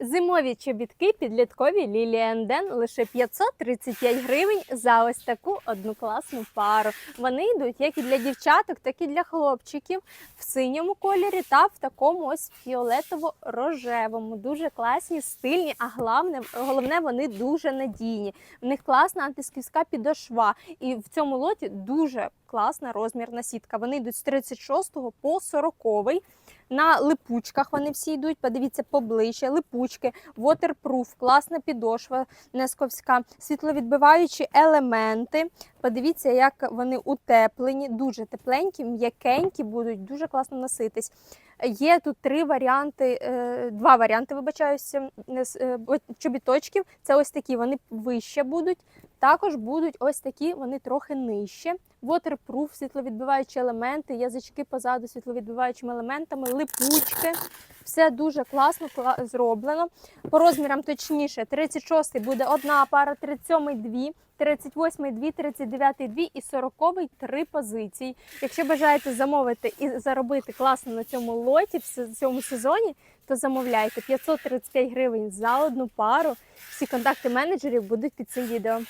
Зимові чобітки підліткові Лілі Енден лише 535 гривень за ось таку одну класну пару. Вони йдуть як і для дівчаток, так і для хлопчиків в синьому кольорі та в такому ось фіолетово-рожевому. Дуже класні, стильні, а головне, головне, вони дуже надійні. В них класна антисківська підошва, і в цьому лоті дуже класна розмірна сітка. Вони йдуть з 36 по 40. На липучках вони всі йдуть. Подивіться поближче. Липучки, waterproof, класна підошва несковська, світловідбиваючі елементи. Подивіться, як вони утеплені, дуже тепленькі, м'якенькі, будуть дуже класно носитись. Є тут три варіанти, е, два варіанти, вибачаюся, е, чобіточків. Це ось такі, вони вище будуть. Також будуть ось такі, вони трохи нижче. Waterproof, світловідбиваючі елементи, язички позаду світловідбиваючими елементами, липучки. Все дуже класно зроблено. По розмірам точніше, 36 буде одна пара, 37 дві, 38 дві, 39 дві і 40 три позиції. Якщо бажаєте замовити і заробити класно на цьому лоті в цьому сезоні, то замовляйте 535 гривень за одну пару. Всі контакти менеджерів будуть під цим відео.